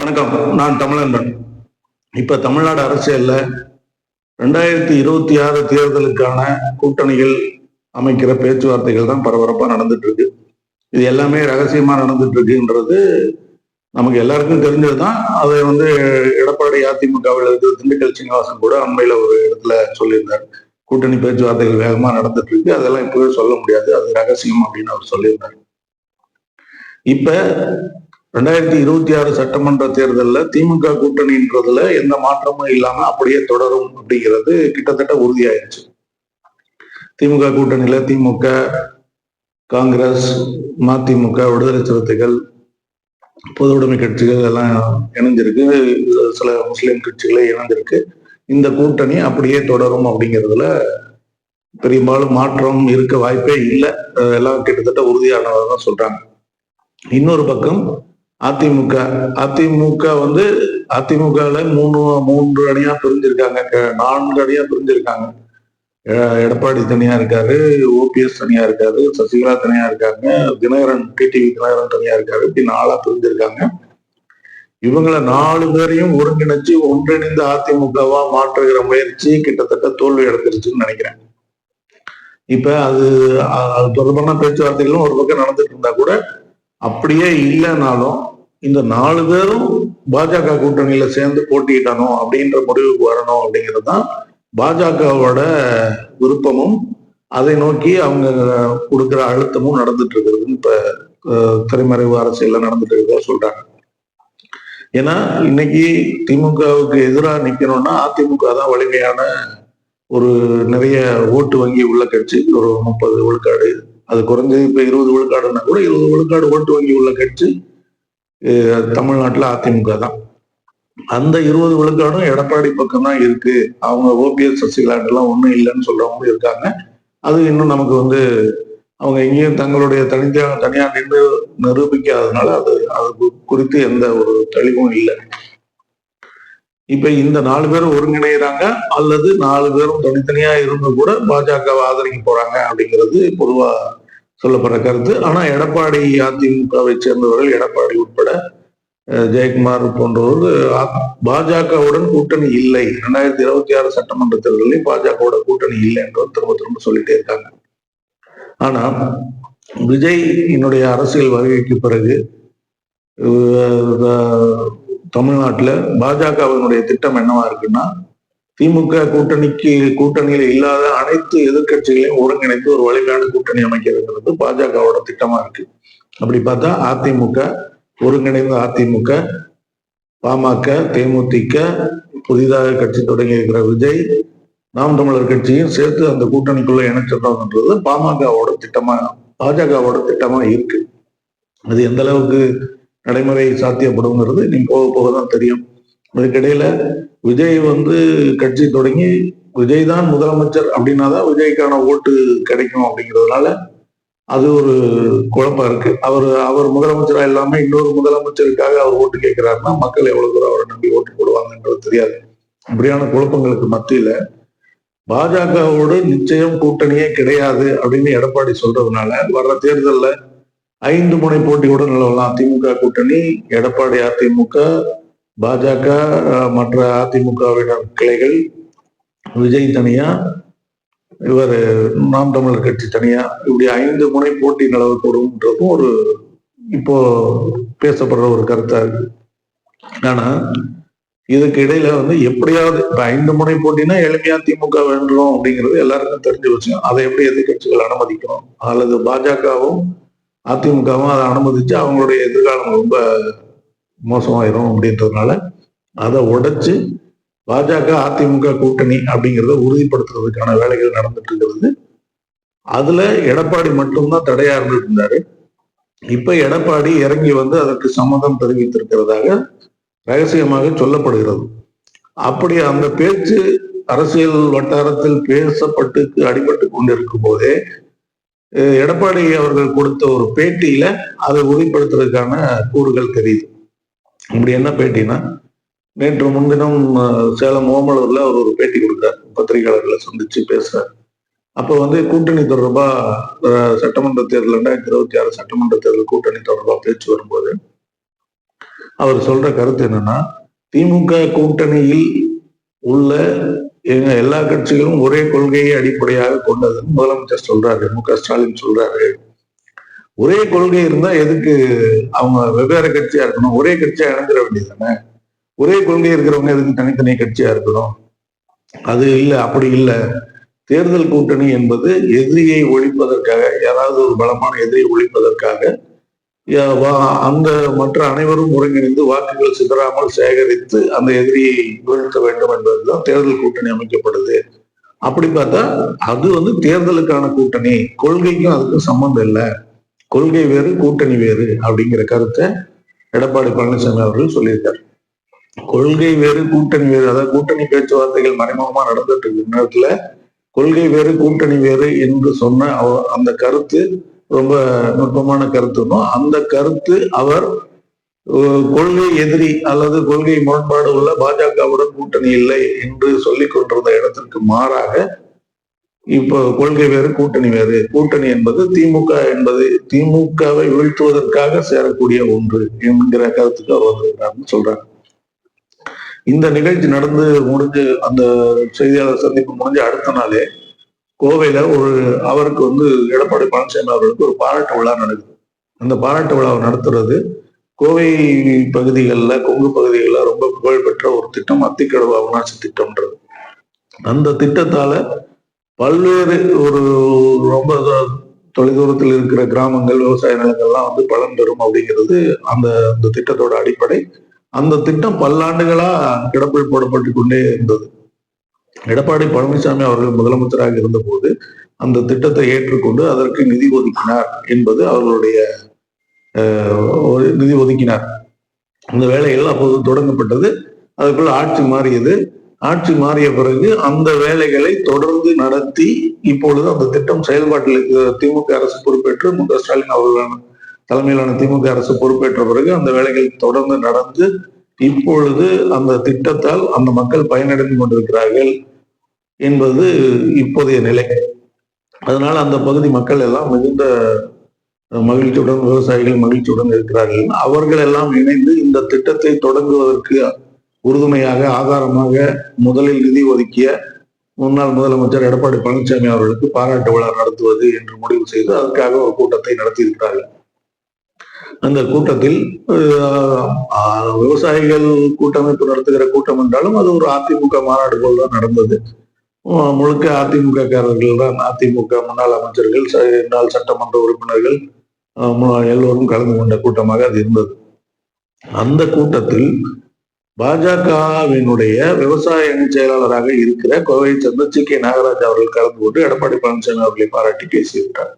வணக்கம். நான் தமிழன்பன். இப்ப தமிழ்நாடு அரசியல்ல ரெண்டாயிரத்தி இருபத்தி ஆறு தேர்தலுக்கான கூட்டணிகள் அமைக்கிற பேச்சுவார்த்தைகள் தான் பரபரப்பா நடந்துட்டு இருக்கு இது எல்லாமே ரகசியமா நடந்துட்டு இருக்குன்றது நமக்கு எல்லாருக்கும் தெரிஞ்சதுதான். அதை வந்து எடப்பாடி அதிமுகவில் இருக்கிற திண்டுக்கல் சீனிவாசன் கூட அண்மையில ஒரு இடத்துல சொல்லியிருந்தார். கூட்டணி பேச்சுவார்த்தைகள் வேகமா நடந்துட்டு இருக்கு அதெல்லாம் இப்பவே சொல்ல முடியாது. அது ரகசியம் அப்படின்னு அவர் சொல்லியிருந்தார். இப்ப ரெண்டாயிரத்தி இருபத்தி ஆறு சட்டமன்ற தேர்தலில் திமுக கூட்டணின்றதுல எந்த மாற்றமும் இல்லாம அப்படியே தொடரும் அப்படிங்கிறது கிட்டத்தட்ட உறுதியாயிருச்சு. திமுக கூட்டணியில திமுக காங்கிரஸ் மதிமுக விடுதலை சிறுத்தைகள் பொது உடைமை கட்சிகள் எல்லாம் இணைஞ்சிருக்கு. சில முஸ்லிம் கட்சிகளே இணைஞ்சிருக்கு. இந்த கூட்டணி அப்படியே தொடரும் அப்படிங்கிறதுல பெரும்பாலும் மாற்றம் இருக்க வாய்ப்பே இல்லை. எல்லாம் கிட்டத்தட்ட உறுதியானதான் சொல்றாங்க. இன்னொரு பக்கம் அதிமுக அதிமுக வந்து அதிமுகல மூணு மூன்று அணியா பிரிஞ்சிருக்காங்க. க- நான்கு அணியா பிரிஞ்சிருக்காங்க. எடப்பாடி தனியா இருக்காரு ஓபிஎஸ் தனியா இருக்காரு சசிகலா தனியா இருக்காங்க தினகரன் டிடிவி தினகரன் தனியா இருக்காரு இப்படி நாளா பிரிஞ்சிருக்காங்க. இவங்களை நாலு பேரையும் ஒருங்கிணைச்சு ஒன்றிணைந்து அதிமுகவா மாற்றுகிற முயற்சி கிட்டத்தட்ட தோல்வி அடைஞ்சிருச்சுன்னு நினைக்கிறேன். இப்ப அது அது தொடர்பான பேச்சுவார்த்தைகளும் ஒரு பக்கம் நடந்துட்டு இருந்தா கூட அப்படியே இல்லைனாலும் இந்த நாலு பேரும் பாஜக கூட்டணியில சேர்ந்து போட்டியிடணும் அப்படின்ற முடிவுக்கு வரணும் அப்படிங்கிறது தான் பாஜகவோட விருப்பமும் அதை நோக்கி அவங்க கொடுக்குற அழுத்தமும் நடந்துட்டு இருக்கிறதுன்னு இப்ப திரைமறைவு அரசியல்ல நடந்துட்டு இருக்கிறதா சொல்றாங்க. ஏன்னா இன்னைக்கு திமுகவுக்கு எதிராக நிக்கணும்னா அதிமுக தான் வலிமையான ஒரு நிறைய ஓட்டு வங்கி உள்ள கட்சி ஒரு முப்பது விழுக்காடு அது குறைஞ்சது இப்ப இருபது விழுக்காடுன்னா கூட இருபது விழுக்காடு ஓட்டு வங்கி உள்ள கட்சி தமிழ்நாட்டில் அதிமுக தான். அந்த இருபது விழுக்காடும் எடப்பாடி பக்கம் தான் இருக்கு. அவங்க ஓபிஎஸ் சசிகலாண்டெல்லாம் ஒன்றும் இல்லைன்னு சொல்றவங்களும் இருக்காங்க. அது இன்னும் நமக்கு வந்து அவங்க எங்கேயும் தங்களுடைய தனித்தா தனியாக நின்று நிரூபிக்காததுனால அது அது குறித்து எந்த ஒரு தெளிவும் இல்லை. இப்ப இந்த நாலு பேரும் ஒருங்கிணைகிறாங்க அல்லது நாலு பேரும் தனித்தனியா இருந்து கூட பாஜகவை ஆதரிக்க போறாங்க அப்படிங்கிறது பொதுவா சொல்லப்படுற கருத்து. ஆனா எடப்பாடி அதிமுகவை சேர்ந்தவர்கள் எடப்பாடி உட்பட ஜெயக்குமார் போன்றவர்கள் பாஜகவுடன் கூட்டணி இல்லை. ரெண்டாயிரத்தி இருபத்தி ஆறு சட்டமன்ற தேர்தலில் பாஜகவோட கூட்டணி இல்லை என்று திரும்ப திரும்ப சொல்லிட்டே இருக்காங்க. ஆனா விஜய் என்னுடைய அரசியல் வருகைக்கு பிறகு தமிழ்நாட்டில் பாஜகவினுடைய திட்டம் என்னவா இருக்குன்னா திமுக கூட்டணிக்கு கூட்டணியில் இல்லாத அனைத்து எதிர்க்கட்சிகளையும் ஒருங்கிணைத்து ஒரு வலிமையான கூட்டணி அமைக்கிறதுங்கிறது பாஜகவோட திட்டமா இருக்கு. அப்படி பார்த்தா அதிமுக ஒருங்கிணைந்த அதிமுக பாமக தேமுதிக புதிதாக கட்சி தொடங்கி இருக்கிற விஜய் நாம் தமிழர் கட்சியும் சேர்த்து அந்த கூட்டணிக்குள்ள இணைச்சிட்டோம்ன்றது பாமகவோட திட்டமா பாஜகவோட திட்டமா இருக்கு. அது எந்த அளவுக்கு நடைமுறை சாத்தியப்படுங்கிறது நீ போக போக தான் தெரியும். அதுக்கிடையில விஜய் வந்து கட்சி தொடங்கி விஜய் தான் முதலமைச்சர் அப்படின்னா தான் விஜய்க்கான ஓட்டு கிடைக்கும் அப்படிங்கிறதுனால அது ஒரு குழப்பம் இருக்கு. அவர் அவர் முதலமைச்சரா இல்லாம இன்னொரு முதலமைச்சருக்காக அவர் ஓட்டு கேட்கிறாருன்னா மக்கள் எவ்வளவு தூரம் அவரை நம்பி ஓட்டு போடுவாங்கன்றது தெரியாது. இப்படியான குழப்பங்களுக்கு மத்தியில பாஜகவோடு நிச்சயம் கூட்டணியே கிடையாது அப்படின்னு எடப்பாடி சொல்றதுனால வர்ற தேர்தலில் ஐந்து முனை போட்டியோட நிலவலாம். திமுக கூட்டணி எடப்பாடி அதிமுக பாஜக மற்ற அதிமுகவினர் கிளைகள் விஜய் தனியா இவர் நாம் தமிழர் கட்சி தனியா இப்படி ஐந்து முனை போட்டி நிலவக்கூடும்ன்றதும் ஒரு இப்போ பேசப்படுற ஒரு கருத்தா இருக்கு. ஆனா இதுக்கு இடையில வந்து எப்படியாவது இப்ப ஐந்து முனை போட்டினா எளிமையா திமுக வேண்டும் அப்படிங்கிறது எல்லாருக்கும் தெரிஞ்ச விஷயம். அதை எப்படி எதிர்கட்சிகள் அனுமதிக்கணும்? அல்லது பாஜகவும் அதிமுகவும் அதை அனுமதிச்சு அவங்களுடைய எதிர்காலம் ரொம்ப மோசமாயிரும் அப்படின்றதுனால அதை உடைச்சு பாஜக அதிமுக கூட்டணி அப்படிங்கிறத உறுதிப்படுத்துறதுக்கான வேலைகள் நடந்துட்டு இருக்கிறது. அதுல எடப்பாடி மட்டும்தான் தடையா இருந்துட்டு இருந்தாரு. இப்ப எடப்பாடி இறங்கி வந்து அதற்கு சம்மதம் தெரிவித்திருக்கிறதாக ரகசியமாக சொல்லப்படுகிறது. அப்படி அந்த பேச்சு அரசியல் வட்டாரத்தில் பேசப்பட்டு அடிபட்டு கொண்டிருக்கும் போதே எடப்பாடி அவர்கள் கொடுத்த ஒரு பேட்டியில அதை உறுதிப்படுத்துறதுக்கான கூறுகள் தெரியுது. இப்படி என்ன பேட்டினா நேற்று முன்தினம் சேலம் ஓமலூர்ல அவர் ஒரு பேட்டி கொடுத்தார். பத்திரிகையாளர்களை சந்திச்சு பேசுறாரு. அப்போ வந்து கூட்டணி தொடர்பா சட்டமன்ற தேர்தல் ரெண்டாயிரத்தி இருபத்தி ஆறு சட்டமன்ற தேர்தல் கூட்டணி தொடர்பா பேச்சு வரும்போது அவர் சொல்ற கருத்து என்னன்னா திமுக கூட்டணியில் உள்ள எங்க எல்லா கட்சிகளும் ஒரே கொள்கையை அடிப்படையாக கொண்டதுன்னு முதலமைச்சர் சொல்றாரு. மு க ஸ்டாலின் சொல்றாரு. ஒரே கொள்கை இருந்தா எதுக்கு அவங்க வெவ்வேறு கட்சியா இருக்கணும்? ஒரே கட்சியா இணைஞ்சிட வேண்டியது தானே ஒரே கொள்கை இருக்கிறவங்க எதுக்கு தனித்தனி கட்சியா இருக்கணும்? அது இல்லை அப்படி இல்லை. தேர்தல் கூட்டணி என்பது எதிரியை ஒழிப்பதற்காக யாராவது ஒரு பலமான எதிரியை ஒழிப்பதற்காக அந்த மற்ற அனைவரும் ஒருங்கிணைந்து வாக்குகள் சிதறாமல் சேகரித்து அந்த எதிரியை வீழ்த்த வேண்டும் என்பதுதான் தேர்தல் கூட்டணி அமைக்கப்படுது. அப்படி பார்த்தா அது வந்து தேர்தலுக்கான கூட்டணி. கொள்கைக்கும் அதுக்கும் சம்பந்தம் இல்லை. கொள்கை வேறு கூட்டணி வேறு அப்படிங்கிற கருத்தை எடப்பாடி பழனிசாமி அவர்கள் சொல்லியிருக்காரு. கொள்கை வேறு கூட்டணி வேறு அதாவது கூட்டணி பேச்சுவார்த்தைகள் மறைமுகமா நடந்துட்டு இருக்க நேரத்துல கொள்கை வேறு கூட்டணி வேறு என்று சொன்ன அவ- அந்த கருத்து ரொம்ப நுட்பமான கருத்துனோ அந்த கருத்து அவர் கொள்கை எதிரி அல்லது கொள்கை முரண்பாடு உள்ள பாஜகவுடன் கூட்டணி இல்லை என்று சொல்லிக் கொண்டிருந்த இடத்திற்கு மாறாக இப்போ கொள்கை வேறு கூட்டணி வேறு. கூட்டணி என்பது திமுக என்பது திமுகவை வீழ்த்துவதற்காக சேரக்கூடிய ஒன்று என்கிற கருத்துக்கு அவர் வந்திருக்கிறார்னு சொல்றாங்க. இந்த நிகழ்ச்சி நடந்து முடிஞ்சு அந்த செய்தியாளர் சந்திப்பு முடிஞ்ச அடுத்த நாளே கோவையில ஒரு அவருக்கு வந்து எடப்பாடி பழனிசாமி அவர்களுக்கு ஒரு பாராட்டு விழா நடக்குது. அந்த பாராட்டு விழாவை நடத்துறது கோவை பகுதிகளில் கொங்கு பகுதிகளில் ரொம்ப புகழ்பெற்ற ஒரு திட்டம் அத்திக்கடவு அவனாசி திட்டம்ன்றது. அந்த திட்டத்தால பல்வேறு ஒரு ரொம்ப தொலைதூரத்தில் இருக்கிற கிராமங்கள் விவசாய நிலங்கள்லாம் வந்து பலன் பெறும் அப்படிங்கிறது அந்த அந்த திட்டத்தோட அடிப்படை. அந்த திட்டம் பல்லாண்டுகளா கிடப்பில் போடப்பட்டு கொண்டே இருந்தது. எடப்பாடி பழனிசாமி அவர்கள் முதலமைச்சராக இருந்தபோது அந்த திட்டத்தை ஏற்றுக்கொண்டு அதற்கு நிதி ஒதுக்கினார் என்பது அவர்களுடைய நிதி ஒதுக்கினார். அந்த வேலைகள் அப்போது தொடங்கப்பட்டது. அதுக்குள்ள ஆட்சி மாறியது. ஆட்சி மாறிய பிறகு அந்த வேலைகளை தொடர்ந்து நடத்தி இப்பொழுது அந்த திட்டம் செயல்பாட்டில் திமுக அரசு பொறுப்பேற்று மு க. ஸ்டாலின் அவர்களான தலைமையிலான திமுக அரசு பொறுப்பேற்ற பிறகு அந்த வேலைகள் தொடர்ந்து நடந்து இப்பொழுது அந்த திட்டத்தால் அந்த மக்கள் பயனடைந்து கொண்டிருக்கிறார்கள் என்பது இப்போதைய நிலை. அதனால அந்த பகுதி மக்கள் எல்லாம் மிகுந்த மகிழ்ச்சியுடன் விவசாயிகள் மகிழ்ச்சியுடன் இருக்கிறார்கள். அவர்கள் எல்லாம் இணைந்து இந்த திட்டத்தை தொடங்குவதற்கு உறுதுணையாக ஆதாரமாக முதலில் நிதி ஒதுக்கிய முன்னாள் முதலமைச்சர் எடப்பாடி பழனிசாமி அவர்களுக்கு பாராட்டு விழா நடத்துவது என்று முடிவு செய்து அதற்காக ஒரு கூட்டத்தை நடத்தியிருக்கிறார்கள். அந்த கூட்டத்தில் அஹ், விவசாயிகள் கூட்டமைப்பு நடத்துகிற கூட்டம் என்றாலும் அது ஒரு அதிமுக மாநாடு போல் தான் நடந்தது. முழுக்க அதிமுக காரர்கள் தான். அதிமுக முன்னாள் அமைச்சர்கள் ச- முன்னாள் சட்டமன்ற உறுப்பினர்கள் அஹ், எல்லோரும் கலந்து கொண்ட கூட்டமாக அது இருந்தது. அந்த கூட்டத்தில் பாஜகவினுடைய விவசாய அணி செயலாளராக இருக்கிற கோவையை சேர்ந்த சி கே நாகராஜ் அவர்கள் கலந்து கொண்டு எடப்பாடி பழனிசாமி அவர்களை பாராட்டி பேசியிருக்கிறார்.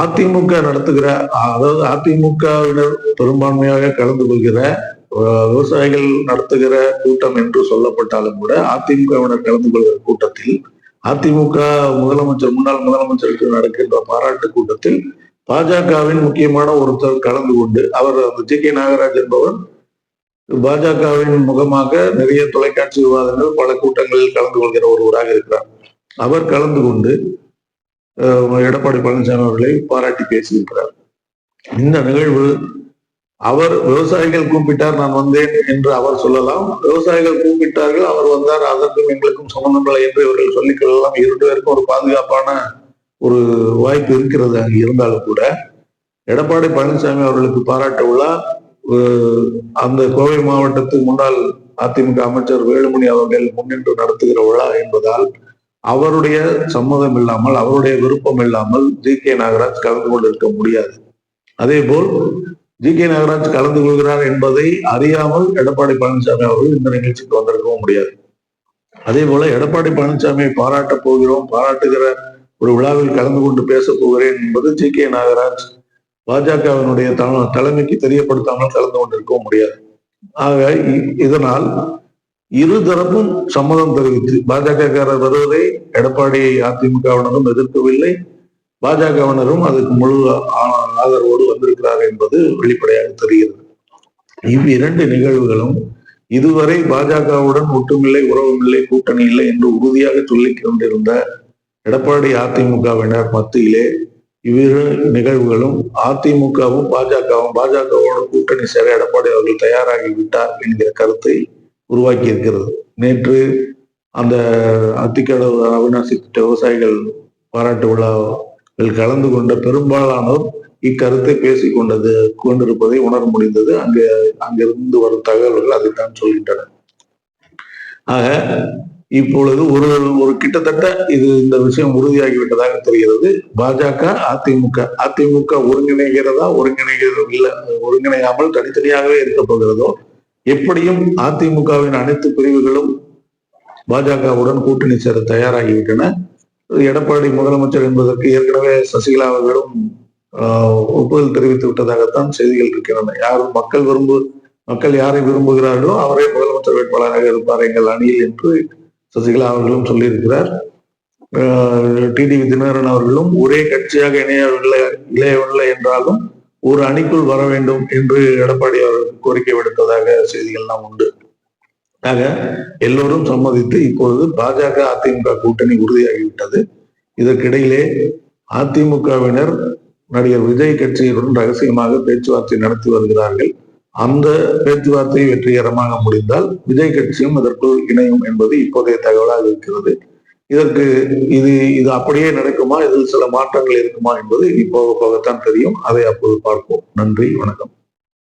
அதிமுக நடத்துகிற அதாவது அதிமுகவினர் பெரும்பான்மையாக கலந்து கொள்கிற விவசாயிகள் நடத்துகிற கூட்டம் என்று சொல்லப்பட்டாலும் கூட அதிமுகவினர் கலந்து கொள்கிற கூட்டத்தில் அதிமுக முதலமைச்சர் முன்னாள் முதலமைச்சருக்கு நடக்கின்ற பாராட்டு கூட்டத்தில் பாஜகவின் முக்கியமான ஒருத்தர் கலந்து கொண்டு அவர் அந்த ஜி கே நாகராஜ் என்பவர் பாஜகவின் முகமாக நிறைய தொலைக்காட்சி விவாதங்கள் பல கூட்டங்களில் கலந்து கொள்கிற ஒருவராக இருக்கிறார். அவர் கலந்து கொண்டு எடப்பாடி பழனிசாமி அவர்களை பாராட்டி பேசியிருக்கிறார். இந்த நிகழ்வு அவர் விவசாயிகள் கூப்பிட்டார் நான் வந்தேன் என்று அவர் சொல்லலாம். விவசாயிகள் கூப்பிட்டார்கள் அவர் வந்தார் அதற்கும் எங்களுக்கும் சம்பந்தமில்லை என்று இவர்கள் சொல்லிக் கொள்ளலாம். இரண்டு பேருக்கும் ஒரு பாதுகாப்பான ஒரு வாய்ப்பு இருக்கிறது அங்கு இருந்தாலும் கூட எடப்பாடி பழனிசாமி அவர்களுக்கு பாராட்ட விழா அந்த கோவை மாவட்டத்து முன்னாள் அதிமுக அமைச்சர் வேலுமணி அவர்கள் முன்னின்று நடத்துகிற விழா என்பதால் அவருடைய சம்மதம் இல்லாமல் அவருடைய விருப்பம் இல்லாமல் ஜி கே நாகராஜ் கலந்து கொண்டிருக்க முடியாது. அதே போல் ஜி கே நாகராஜ் கலந்து கொள்கிறார் என்பதை அறியாமல் எடப்பாடி பழனிசாமி அவர்கள் இந்த நிகழ்ச்சிக்கு வந்திருக்கவும் முடியாது. அதே போல எடப்பாடி பழனிசாமியை பாராட்டப் போகிறோம் பாராட்டுகிற ஒரு விழாவில் கலந்து கொண்டு பேசப் போகிறேன் என்பது ஜி. கே. நாகராஜ். பாஜகவினுடைய தலைமைக்கு தெரியப்படுத்தாமல் கலந்து கொண்டிருக்கவும் முடியாது. ஆக இ- இதனால் இரு தரப்பும் சம்மதம் தெரிவித்து பாஜகக்காரர் வருவதை எடப்பாடி அதிமுகவினரும் எதிர்க்கவில்லை. பாஜகவினரும் அதுக்கு முழு ஆதரவோடு வந்திருக்கிறார் என்பது வெளிப்படையாக தெரிகிறது. இவ்விரண்டு நிகழ்வுகளும் இதுவரை பாஜகவுடன் ஒட்டுமில்லை உறவுமில்லை கூட்டணி இல்லை என்று உறுதியாக சொல்லிக் கொண்டிருந்த எடப்பாடி அதிமுகவினர் மத்தியிலே இவ்விரு நிகழ்வுகளும் அதிமுகவும் பாஜகவும் பாஜகவோட கூட்டணி சேர எடப்பாடி அவர்கள் தயாராகி விட்டார் என்கிற கருத்தை உருவாக்கி இருக்கிறது. நேற்று அந்த அத்திக்கடவு அவிநாசி திட்ட விவசாயிகள் பாராட்டு விழாவில் கலந்து கொண்ட பெரும்பாலானோர் இக்கருத்தை பேசிக் கொண்டது கொண்டிருப்பதை உணர முடிந்தது. அங்கு அங்கிருந்து வரும் தகவல்கள் அதைத்தான் சொல்கின்றன. ஆக இப்பொழுது ஒரு ஒரு கிட்டத்தட்ட இது இந்த விஷயம் உறுதியாகிவிட்டதாக தெரிகிறது. பாஜக அதிமுக. அதிமுக ஒருங்கிணைகிறதா ஒருங்கிணைகிறது இல்லை ஒருங்கிணையாமல் தனித்தனியாகவே இருக்க போகிறதோ எப்படியும் அதிமுகவின் அனைத்து பிரிவுகளும் பாஜகவுடன் கூட்டணி சேர தயாராகிவிட்டன. எடப்பாடி முதலமைச்சர் என்பதற்கு ஏற்கனவே சசிகலா அவர்களும் ஒப்புதல் தெரிவித்து விட்டதாகத்தான் செய்திகள் இருக்கின்றன. யாரும் மக்கள் விரும்பு மக்கள் யாரை விரும்புகிறார்களோ அவரே முதலமைச்சர் வேட்பாளராக இருப்பார் எங்கள் அணியில் என்று சசிகலா அவர்களும் சொல்லியிருக்கிறார். டிடிவி தினகரன் அவர்களும் ஒரே கட்சியாக இணையவில்லை இளையவில்லை என்றாலும் ஒரு அணிக்குள் வர வேண்டும் என்று எடப்பாடி அவர்களுக்கு கோரிக்கை விடுத்ததாக செய்திகள்லாம் உண்டு. ஆக எல்லோரும் சம்மதித்து இப்பொழுது பாஜக அதிமுக கூட்டணி உறுதியாகிவிட்டது. இதற்கிடையிலே அதிமுகவினர் நடிகர் விஜய் கட்சியுடன் ரகசியமாக பேச்சுவார்த்தை நடத்தி வருகிறார்கள். அந்த பேச்சுவார்த்தை வெற்றிகரமாக முடிந்தால் விஜய் கட்சியும் இதற்குள் இணையும் என்பது இப்போதைய தகவலாக இருக்கிறது. இதற்கு இது இது அப்படியே நடக்குமா? இதில் சில மாற்றங்கள் இருக்குமா என்பது இப்போ போகத்தான் தெரியும். அதை அப்போது பார்ப்போம். நன்றி வணக்கம்.